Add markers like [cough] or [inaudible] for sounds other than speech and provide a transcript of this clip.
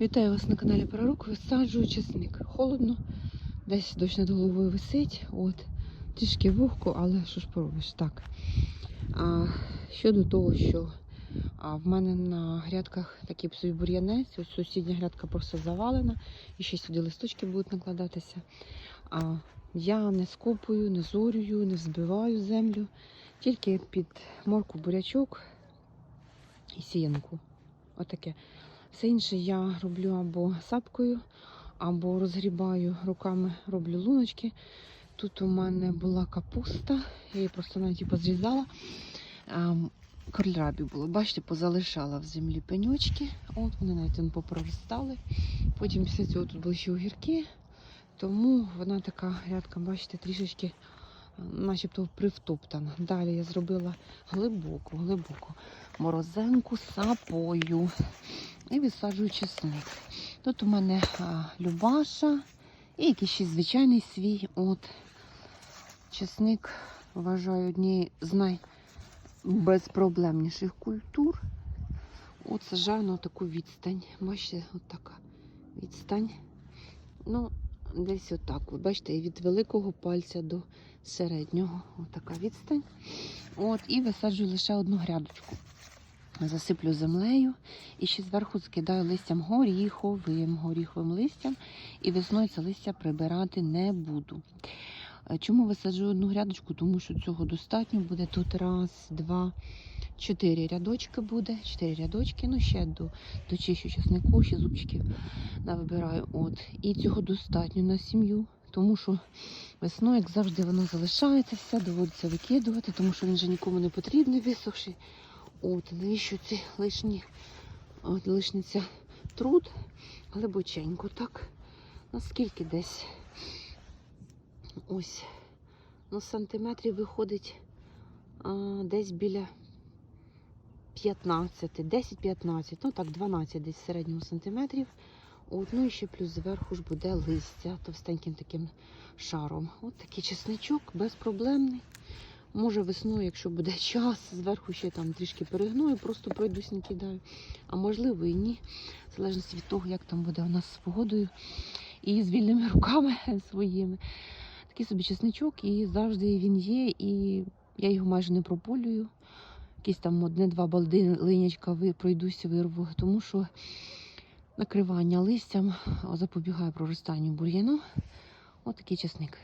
Вітаю вас на каналі Пророк. Висаджую чесник. Холодно, десь дощ над головою висить. От. Трішки вогко, але що ж поробиш? Так. А, щодо того, що а, в мене на грядках такий собі бур'янець, ось сусідня грядка просто завалена, і ще сюди листочки будуть накладатися. А, я не скопую, не зорюю, не взбиваю землю, тільки під морку бурячок і сіянку. Отаке. Все інше я роблю або сапкою, або розгрібаю руками, роблю луночки. Тут у мене була капуста, я її просто навіть позрізала. Ем, Кольрабі було, бачите, позалишала в землі пеньочки. От вони навіть попроростали. Потім після цього тут були ще огірки. Тому вона така грядка, бачите, трішечки е, начебто привтоптана. Далі я зробила глибоку, глибоку морозенку сапою і висаджую чесник. Тут у мене а, Любаша і якийсь ще звичайний свій. От чесник вважаю однією з найбезпроблемніших культур. От сажаю на таку відстань. Бачите, от така відстань. Ну, десь отак. Ви бачите, від великого пальця до середнього. Отака відстань. От, і висаджую лише одну грядочку. Засиплю землею і ще зверху скидаю листям горіховим, горіховим листям, і весною це листя прибирати не буду. Е, Чому висаджую одну грядочку? Тому що цього достатньо буде тут раз, два, чотири рядочки буде. Чотири рядочки, ну ще до, дочищу часнику, ще зубчиків навибираю. От. І цього достатньо на сім'ю, тому що весною, як завжди, воно залишається все, доводиться викидувати, тому що він вже нікому не потрібний, висохший. От, навіщо ці лишні, от, лишниця труд глибоченько, так? Наскільки десь ось ну, сантиметрів виходить а, десь біля 15, 10-15, ну так, 12 десь в середньому сантиметрів. От, ну і ще плюс зверху ж буде листя товстеньким таким шаром. От такий чесничок безпроблемний. Може весною, якщо буде [laughs] час, зверху ще там трішки перегною, просто пройдусь не кидаю. А можливо і ні. В залежності від того, як там буде у нас з погодою і з вільними [laughs] руками своїми. Такий собі чесничок, і завжди він є, і я його майже не прополюю. Якісь там одне-два балди линячка ви пройдусь, вирву, тому що накривання листям запобігає проростанню бур'яну. Ось такий чесник.